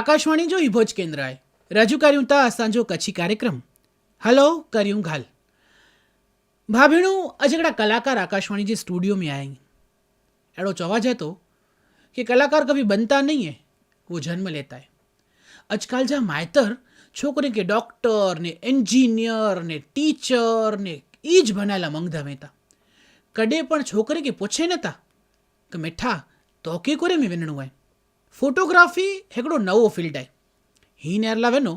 આકાશવાણી જો ભોજ કેન્દ્રાએ રજૂ કર્યું તા અસાંજો કચ્છી કાર્યક્રમ. હલો, કર્યું ઘાલ. ભાભીણું અજગડા કલાકાર આકાશવાણી જે સ્ટુડિયો में આઈ એડો ચવાજ હતો કે કલાકાર કભી બનતા નહીં હે વો જન્મ લેતા હે આજકાલ જા માયતર છોકરી કે ડૉક્ટર ને એન્જિનિયર ને ટીચર ને એ જ ભનાયેલા મંગધા હતા કડે પણ છોકરી કે પૂછે નતા કે મીઠા, તો કે કોરે મેં વિનણું હોય ફોટોગ્રાફી હિकिड़ो नओं फील्ड आहे हींअर अलावा वञो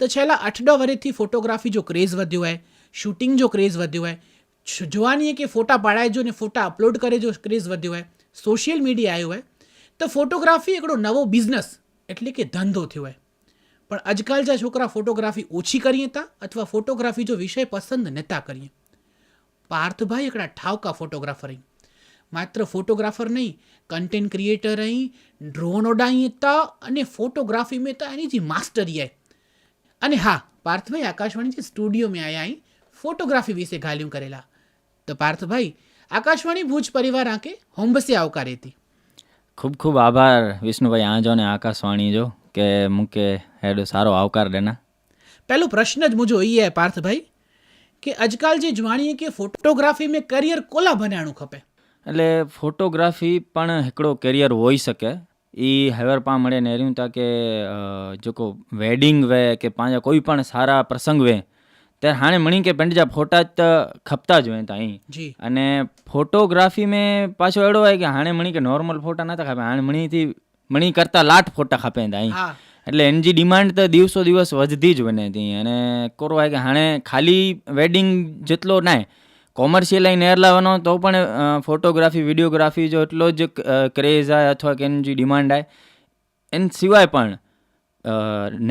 त छाला अठ ॾह वरी थी फोटोग्राफी जो क्रेज़ वधियो आहे शूटिंग जो क्रेज़ वधियो आहे जुवानीअ खे फ़ोटा पाड़ाइजो ने फ़ोटा अपलोड करे जो क्रेज़ वधियो आहे सोशल मीडिया आयो आहे त फोटोग्राफी हिकिड़ो नवो बिज़नेस એટલે કે ધંધો થયો હોય પણ આજકાલ જા છોકરા ફોટોગ્રાફી ઓછી કરીએ તા અથવા ફોટોગ્રાફી જો વિષય પસંદ નતા કરીએ પાર્થભાઈ એકડા ઠાવકા ફોટોગ્રાફર અહીં માત્ર ફોટોગ્રાફર નહીં કન્ટેન્ટ ક્રિએટર અહીં ડ્રોન ઉડાવીતા અને ફોટોગ્રાફી મેં તા એની જે માસ્ટરી આય અને હા પાર્થભાઈ આકાશવાણી જે સ્ટુડિયો મેં આયા અહીં ફોટોગ્રાફી વિશે ગાલ્યું કરેલા. તો પાર્થભાઈ આકાશવાણી ભુજ પરિવાર આંકે હોમબસે આવકારી હતી. ખૂબ ખૂબ આભાર વિષ્ણુભાઈ આ જો ને આકાશવાણી જો કે મૂકે હેડ સારો આવકાર દેના. પહેલો પ્રશ્ન જ મુજો એ હે પાર્થભાઈ કે આજકાલ જે જવાણીએ કે ફોટોગ્રાફી મેં કરિયર કોલા બનાણું ખપે? એટલે ફોટોગ્રાફી પણ હિकिड़ो कैरियर હોઈ શકે. એ હેવર પા મળે ને અहिड़ियूं था की जेको वेडिंग वे की पंहिंजा कोई पण सारा प्रसंग वे ત્યારે હાणे મણી કે પિંड जा ફોટા त ખપતા જ वेंदा જી. અને ફોટોગ્રાફી में પાછો अहिड़ो आहे की હાણે મણી કે નોર્મल ફોટા નતા ખપે હાણે મણીથી મણી કરતાં લાટ ફોટા ખપे તા એટલે એની ડિમાન્ડ તો દિવસો દિવસ વધતી જ વને હતી અને કોરો કે હાણે ખાલી વેડિંગ જેટલો નાય કોમર્શિયલ લઈને એર લાવવાનો, તો પણ ફોટોગ્રાફી, વિડીયોગ્રાફી જો એટલો જ ક્રેઝ આવે અથવા કે એની જે ડિમાન્ડ આવે એન સિવાય પણ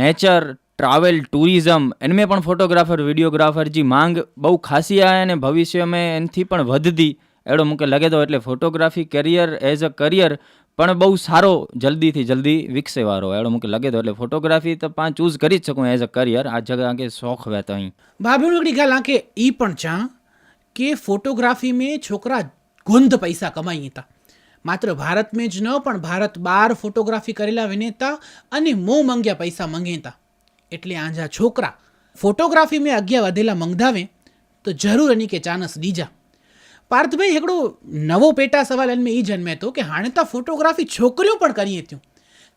નેચર, ટ્રાવેલ, ટુરિઝમ, એનમે પણ ફોટોગ્રાફર, વિડીયોગ્રાફર જે માંગ બહુ ખાસી આવે અને ભવિષ્યમાં એનથી પણ વધતી. એડો મૂકે લગે તો એટલે photography, career, as a career પણ બહુ સારો જલ્દીથી જલ્દી વિકસેવારો એડો મૂકે લગે તો એટલે ફોટોગ્રાફી તો પાંચ ચૂઝ કરી જ શકું એઝ અ કરિયર. આ જગા કે શોખ વહેતો અહીં. ભાભીનું ગાલ આંકે એ પણ ચા કે ફોટોગ્રાફી મેં છોકરા ગોંધ પૈસા કમાઈ હતા માત્ર ભારત મેં જ ન, પણ ભારત બહાર ફોટોગ્રાફી કરેલા વિનેતા અને મો મંગ્યા પૈસા મંગેતા એટલે આંજા છોકરા ફોટોગ્રાફી મેં અગિયા વધેલા મંગધાવે, તો જરૂર એની કે ચાનસ દીજા. પાર્થભાઈ એકડો નવો પેટા સવાલ એમને એ જન્મે હતો કે હાણે તો ફોટોગ્રાફી છોકરીઓ પણ કરીએ થયું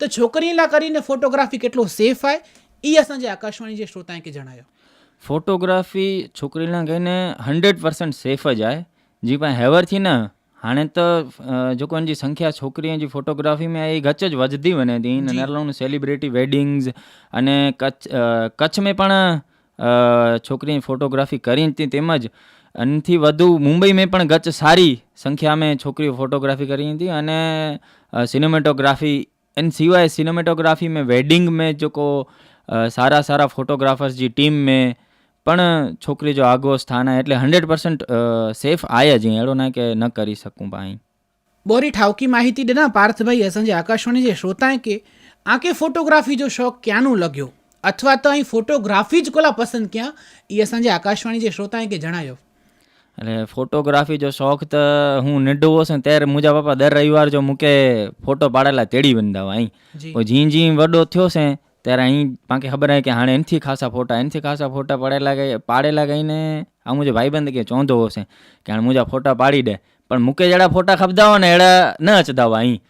તો છોકરીલા કરીને ફોટોગ્રાફી કેટલો સેફ આય? એ અસાંજે આકાશવાણી જે શ્રોતાએ કે જણાયો. ફોટોગ્રાફી છોકરીના ગઈને હંડ્રેડ પર્સન્ટ સેફ જ आहे जी पाण हैवर थी न हाणे त जेको हिन जी संख्या छोकिरियुनि जी फोटोग्राफी में आई घच ज वधंदी वञे थी हिन अलाउड सेलिब्रिटी वेडिंग्स अने कच्छ कच्छ में पाण છોકરીની ફોટોગ્રાફી કરી હતી તેમજ એનાથી વધુ મુંબઈ મેં પણ ગચ સારી સંખ્યામાં છોકરીઓ ફોટોગ્રાફી કરી હતી. અને સિનેમેટોગ્રાફી એન સિવાય સિનેમેટોગ્રાફી મેં વેડિંગ મેં જોકો સારા સારા ફોટોગ્રાફર્સ જી ટીમ મેં પણ છોકરી જો આગો સ્થાન એટલે હંડ્રેડ પર્સન્ટ સેફ આય જ એડો ના કે ન કરી શકું ભાઈ. બોરી ઠાવકી માહિતી દેના પાર્થભાઈ સંજે આકાશવાણી જે શ્રોતા કે આંકે ફોટોગ્રાફી જો શોખ ક્યાંનું લગ્યો? અથવા તો અહીં ફોટોગ્રાફી જ કોલા પસંદ ક્યાં? એ સંજે આકાશવાણી જે શ્રોતા કે જણાયો. એટલે ફોટોગ્રાફી જો શોખ તો હું નિડવો છું ત્યારે મુજા બાપા દર રવિવાર જો મૂકે ફોટો પાડેલા તેડી બંધાવા અહીં. જીન જીન વડો થયો છે ત્યારે અહીં પાંખે ખબર આવી કે હાણે એનથી ખાસા ફોટા, એનથી ખાસા ફોટા પડેલા ગઈ પાડેલા ગઈને આ મુજબ ભાઈબંધ કે ચોંધો હશે કે હાણે મુજા ફોટા પાડી દે. પણ મૂકે જેડા ફોટા ખપદાવો ને એડા ન અચદાવા અહીં.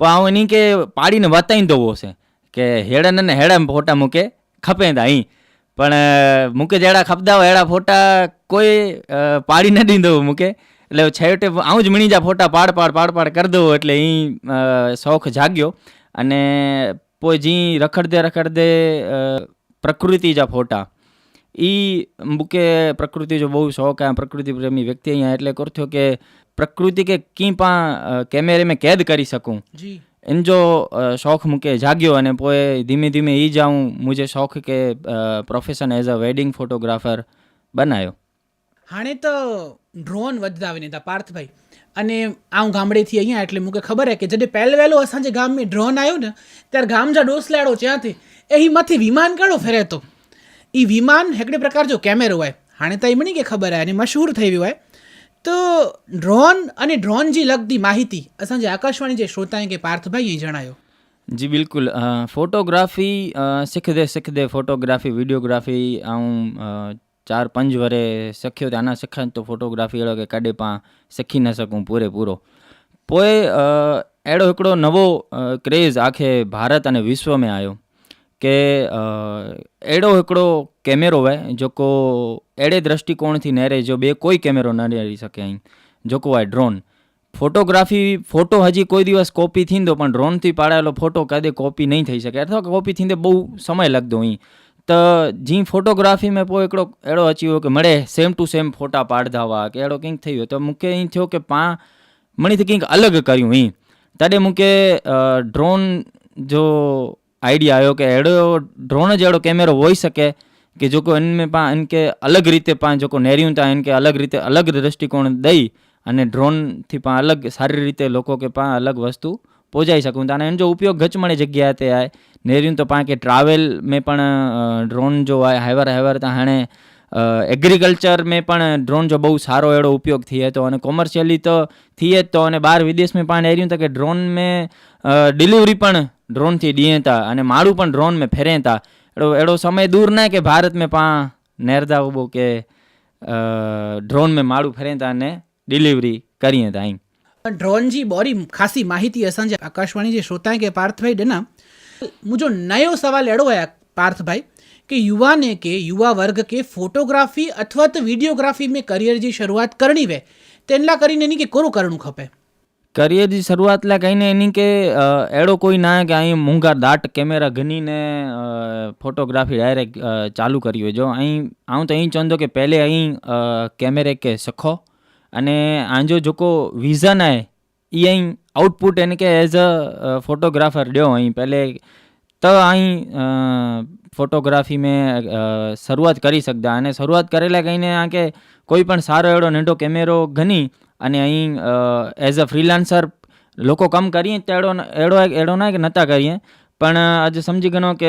પણ આવું એની કે પાડીને બતાવી દેવો હશે કે હેડા ને હેડા ફોટા મૂકે, ખપે તા અહીં. પણ મૂકે જેડા ખપદાવો, એડા ફોટા કોઈ પાડી ન દીધો મૂકે. એટલે છેવટે આવું જ મણી જા ફોટા પાડ પાડ પાડ પાડ કરી દઉં એટલે અહીં શોખ જાગ્યો. અને पोइ जीअं रखड़ंदे रखड़ंदे प्रकृति जा फोटा ई मूंखे प्रकृति जो બહુ शौक़ु આ प्रकृति प्रेमी व्यक्ति અહીંયા एटले કર थियो કે प्रकृति खे कीअं પા कैमरे में कैद કરી सघूं इन जो शौक़ु मूंखे जाॻियो अने पोइ धीमे धीमे ई जाऊं मुंहिंजे शौक़ खे profession as a wedding photographer बनायो हाणे त ડ્રોન વધાવીને હતા, પાર્થભાઈ. અને આવું ગામડેથી અહીંયા એટલે મૂકે ખબર હે કે જડે પહેલે વહેલો અસાંજે ગામમાં ડ્રોન આવ્યો ને, ત્યારે ગામ જા ડોસલાડો ત્યાંથી એ માંથી વિમાન કાઢો ફેરે તો. એ વિમાન હેકડે પ્રકાર જો કેમેરો હોય, હાણે તો એ મને કે ખબર હોય અને મશહૂર થઈ ગયું હોય. તો ડ્રોન અને ડ્રોનજી લગતી માહિતી અસાંજે આકાશવાણી જે શ્રોતાએ કે પાર્થભાઈએ જણાયો. જી બિल्कुल ફોટોગ્રાફી શીખદે શીખદે ફોટોગ્રાફી, વિડીયોગ્રાફી આવું ચાર પંજ વરે શક્યો તે આના શખા તો ફોટોગ્રાફી એળો કે કાઢે પા શીખી ન શકું પૂરેપૂરો. પોએ એડો હિકડો નવો ક્રેઝ આખે ભારત અને વિશ્વમાં આવ્યો કે એડો હિકડો કેમેરો હોય જોકો એડે દ્રષ્ટિકોણથી નહેરે જો બે કોઈ કેમેરો ન રહી શકે અહીં જોકો આ ડ્રોન ફોટોગ્રાફી ફોટો હજી કોઈ દિવસ કોપી થીંદો પણ ડ્રોનથી પાડાયેલો ફોટો કાદે કોપી નહીં થઈ શકે. અથવા કોપી થીંદે બહુ સમય લાગતો અહીં. त जीअं फोटोग्राफी में पोइ हिकिड़ो अहिड़ो अची वियो की मड़े सेम टू सेम फोटा पाड़दा हुआ की अहिड़ो कंहिं थी वियो त मूंखे ईअं थियो की पाण मणी त कंहिंखे अलॻि कयूं हुई तॾहिं मूंखे ड्रोन जो आइडिया आयो की अहिड़ो ड्रोन जहिड़ो कैमरो हुई सघे की जेको हिन में पाण हिनखे अलॻि रीते पाण जेको नेरियूं था हिन खे अलॻि रीते अलॻि दृष्टिकोण ॾेई अने અને थी पाण अलॻि सारी रीते लोको કે पाण अलॻि वस्तू પહોંચાઈ શકું. તા અને એનો જો ઉપયોગ ગચમણે જગ્યાએ તે આય. નેર્યું તો પાંકે ટ્રાવેલ મેં પણ ડ્રોન જો આય, હાઈવર હાઈવર તા હાણે એગ્રીકલ્ચર મેં પણ ડ્રોન જો બહુ સારો એડો ઉપયોગ થઈએ તો અને કોમર્શિયલી તો થઈએ જ તો. અને બહાર વિદેશ મેં પણ એર્યું તો કે ડ્રોન મેં ડિલિવરી પણ ડ્રોનથી દીએ તા અને મારું પણ ડ્રોન મેં ફેરે તા એડો એડો સમય દૂર ના કે ભારત મેં પા નેરદા ઊભો કે ડ્રોન મેં મારું ફરે તા અને ડિલિવરી કરીએ તા અહીં. ड्रोन जी बौरी खासी माहिती असांजे आकाशवाणी जे श्रोता आहिनि पार्थ भाई ॾिना मुंहिंजो नयो सवाल अहिड़ो आहे पार्थ भाई कि युवा ने के युवा वर्ग के फोटोग्राफी अथवा त वीडियोग्राफी में करियर जी शुरूआत करणी वे तंहिं लाइ कर इन खे कहिड़ो करणु खपे करियर जी शुरूआत लाइ कहीं ने के अहिड़ो कोई न आहे की आई मुंगा दाट कैमरा घनी ने फोटोग्राफी डायरेक्ट चालू करी हुई जो आई आऊं त ईअं चवंदो की पहिले आई कैमरे खे सिखो અને આંજો જોકો વિઝન આए એ અહીં આઉટપુટ એને કે એઝ અ ફોટોગ્રાફર ડ્યો અહીં. પહેલે તો અહીં ફોટોગ્રાફી મેં શરૂઆત કરી શકતા. અને શરૂઆત કરેલા કહીને આ કે કોઈ પણ સારો એવડો નેટો કેમેરો ઘણી અને અહીં એઝ અ ફ્રીલાન્સર લોકો કામ કરીએ તેડો એડો એડો ના કે નતા કરીએ. પણ आज સમજી गनो કે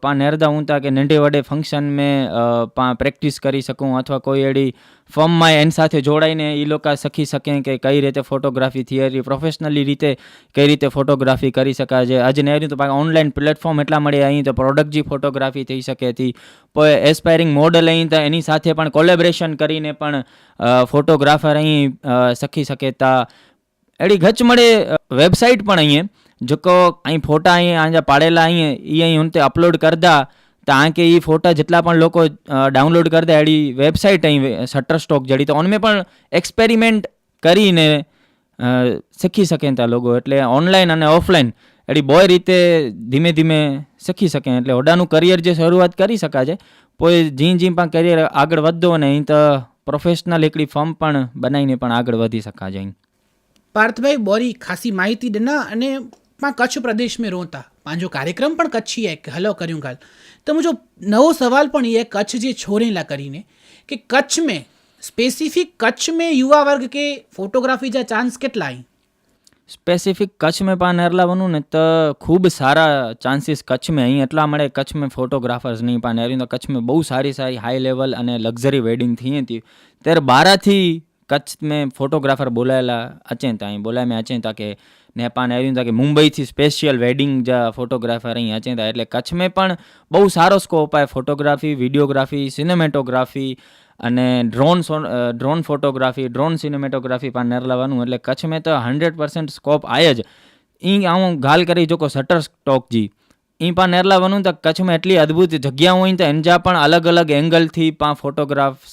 पा नेरदा ऊंता કે નંડે વડે ફંક્શન મેં પા પ્રેક્ટિસ કરી શકું અથવા કોઈ એડી ફોર્મમાં એની સાથે જોડાઈને એ લોકો શીખી શકે કે કઈ રીતે ફોટોગ્રાફી થિયરી પ્રોફેશનલી રીતે કઈ રીતે ફોટોગ્રાફી કરી શકાય છે. આજે નહીં તો ઓનલાઈન પ્લેટફોર્મ એટલા મળે અહીં તો પ્રોડક્ટજી ફોટોગ્રાફી થઈ શકે હતી એસ્પાયરિંગ મોડલ અહીં તો એની સાથે પણ કોલેબ્રેશન કરીને પણ ફોટોગ્રાફર અહીં શીખી શકે તા. એડી ગચ મળે વેબસાઇટ પણ અહીંયા. जेको ऐं फोटा ईअं आंजा पाड़ियल ईअं ईअं ई हुन ते अपलोड करदा त तव्हांखे हीअ फोटा जेतिरा पण लोको डाउनलोड करदा अहिड़ी वेबसाइट ऐं शटर स्टॉक जहिड़ी त उनमें पण एक्सपेरिमेंट કરીને શીખી શકે ત્યાં લોકો, એટલે ઓનલાઈન અને ઓફલાઈન એડી બોય રીતે ધીમે ધીમે શીખી શકે, એટલે હોડાનું કરિયર જે શરૂઆત કરી શકાય છે પોઈ જીં જીં પણ કરિયર આગળ વધો અને અહીં તો પ્રોફેશનલ એકડી ફર્મ પણ બનાવીને પણ આગળ વધી શકાય છે પાર્થભાઈ, બોરી ખાસી માહિતી ॾिना અને मां कच्छ प्रदेश में रहूं था पंहिंजो कार्यक्रम पण कच्छी आहे हलो करियूं ॻाल्हि त मुंहिंजो नओं सुवाल पण इहो आहे कच्छ जे छोरे लाइ करीने की कच्छ में स्पेसिफिक कच्छ में युवा वर्ग खे फोटोग्राफी जा चांस केतिरा आहिनि સ્પેસિફિક કચ્છમાં પાન એરલા બનવું ને તો ખૂબ સારા ચાન્સીસ કચ્છમાં અહીં એટલા મળે કચ્છમાં ફોટોગ્રાફર્સ નહીં પાન એરી તો કચ્છમાં બહુ સારી સારી હાઈ લેવલ અને લક્ઝરી વેડિંગ થઈ હતી ત્યારે બારાથી कच्छ में फोटोग्राफर बोलायला अचनि था ऐं बोलाए में अचनि था की નેપાન આવ્યું હતા કે મુંબઈથી સ્પેશિયલ વેડિંગ જા ફોટોગ્રાફર અહીં અચે હતા એટલે કચ્છમાં પણ બહુ સારો સ્કોપ આવે ફોટોગ્રાફી વિડીયોગ્રાફી સિનેમેટોગ્રાફી અને drone drone photography drone cinematography પણ નર લાવવાનું એટલે કચ્છમાં તો હંડ્રેડ પર્સન્ટ સ્કોપ આવે જ. ઈ આવું ગાલ કરી જોકો શટર સ્ટોક જી. એ પણ નેરલા વનું તો કચ્છમાં એટલી અદ્ભુત જગ્યા હોય તો એનજા પણ અલગ અલગ એંગલથી પા ફોટોગ્રાફ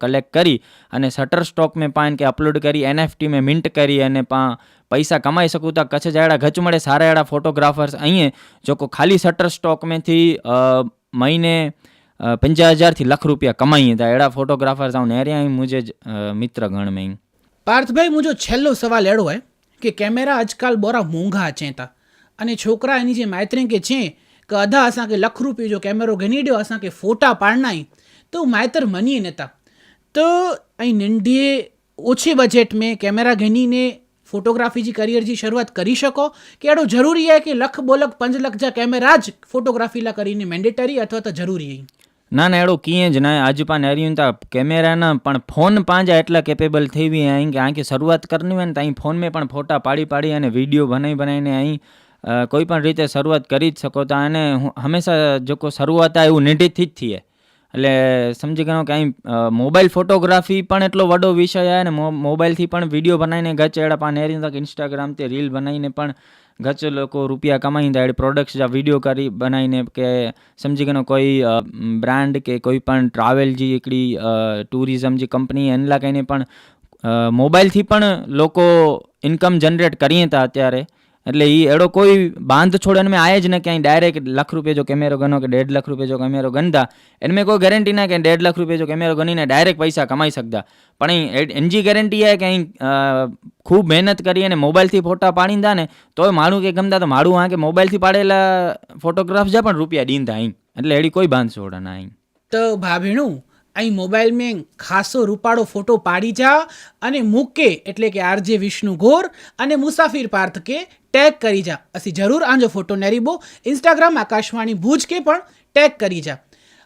કલેક્ટ કરી અને શટર સ્ટોક મેં પાન કે અપલોડ કરી એનએફટી મેં મિન્ટ કરી અને પા પૈસા કમાઈ શકું તો કચ્છ જાડા ગચ મળે સારા એડા ફોટોગ્રાફર્સ અહીંયા જોકો ખાલી શટર સ્ટોક મેંથી મહિને પંજાહ હજારથી લખ રૂપિયા કમાઈએ તો એડા ફોટોગ્રાફર્સ આવું નેર્યા મુજે મિત્ર ગણ મેં પાર્થભાઈ મુજો છેલ્લો સવાલ એડો હે કે કેમેરા આજકાલ બોરા મોંઘા ચેતા अने छोकिरा हिन जे माइटनि खे चयईं की अदा असांखे लख रुपए जो कैमरो गिनी ॾियो असांखे फ़ोटा पाड़ना आहिनि त हू माइतर मञी नथा त ऐं निंढे ओछे बजट में कैमरा गिनीने फोटोग्राफी जी करियर जी शुरूआत करी सको कि अहिड़ो ज़रूरी आहे कि लख ॿ लख पंज लख जा कैमरा ज फोटोग्राफी लाइ करीने मैंडेटरी अथवा त ज़रूरी आहे ના ના અહેડો कीअं જ न अॼु पाण अहिड़ियूं था कैमेराना પણ ફોન पंहिंजा એટલા કેપેબલ થઈ विया आहिनि કે આંખે શરૂઆત કરनी હોય ને त અહીં ફોન में પણ ફોટા પાડી પાડી અને વીડિયો બનાવી બનાવીને અહીં કોઈ પણ રીતે શરૂઆત કરી જ શકો તા અને હું હંમેશા જો કોઈ શરૂઆત આ એવું નેટીથી જ થઈએ. એટલે સમજી ગયો કે અહીં મોબાઈલ ફોટોગ્રાફી પણ એટલો વડો વિષય આવે ને મો- મોબાઈલથી પણ વીડિયો બનાવીને ગચ એડા પા નેરી તક ઇન્સ્ટાગ્રામ તે રીલ બનાવીને પણ ગચ લોકો રૂપિયા કમાઈને એ પ્રોડક્ટ્સ જા વીડિયો કરી બનાવીને કે સમજી ગયો કોઈ બ્રાન્ડ કે કોઈ પણ ટ્રાવેલ જે એકડી ટુરિઝમ જે કંપની એનલા કહીને પણ મોબાઈલથી પણ લોકો ઇન્કમ જનરેટ કરીએ હતા અત્યારે. એટલે એ એડો કોઈ બાંધ છોડે મેં આયે જ ને ક્યાંય ડાયરેક્ટ લાખ રૂપિયા જો કેમેરો ગનો કે દેઢ લાખ રૂપિયા જો કેમેરો ગણતા, એને મેં કોઈ ગેરંટી ના કે દેઢ લાખ રૂપિયા જો કેમેરો ગણીને ડાયરેક્ટ પૈસા કમાઈ શકતા. પણ અહીં એનજી ગેરંટી છે કે અહીં ખૂબ મહેનત કરી અને મોબાઈલથી ફોટા પાડી દા ને તોય માણું કે ગમતા તો મારું હા કે મોબાઈલથી પાડેલા ફોટોગ્રાફ જા પણ રૂપિયા દીંતા અહીં. એટલે એડી કોઈ બાંધ છોડે ના અહીં. તો ભાભીણું, અહીં મોબાઈલ મેં ખાસો રૂપાળો ફોટો પાડી જા અને મૂકે એટલે કે આરજે વિષ્ણુ ઘોર અને મુસાફિર પાર્થ કે ટેગ કરી જા. અસી જરૂર આંજો ફોટો નેરીબો ઇન્સ્ટાગ્રામ આકાશવાણી ભુજ કે પણ ટેગ કરી જા.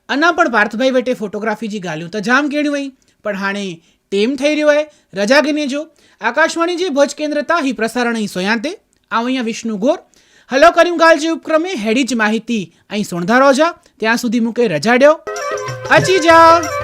અના પણ પાર્થભાઈ વેટે ફોટોગ્રાફી જી ગાલ્યું તો જામ કેણ્યું હોય પણ હાણે ટેમ થઈ રહ્યો હોય, રજા ગીને જો. આકાશવાણી જે ભુજ કેન્દ્ર તા હી પ્રસારણ અહીં સોયાંતે. આવ અહીંયા વિષ્ણુ ગોર. હલો કર્યું ગાલ જે ઉપક્રમે, હેડી જ માહિતી અહીં સોણધારો જા ત્યાં સુધી મૂકે રજા ડ્યો. અચી જા.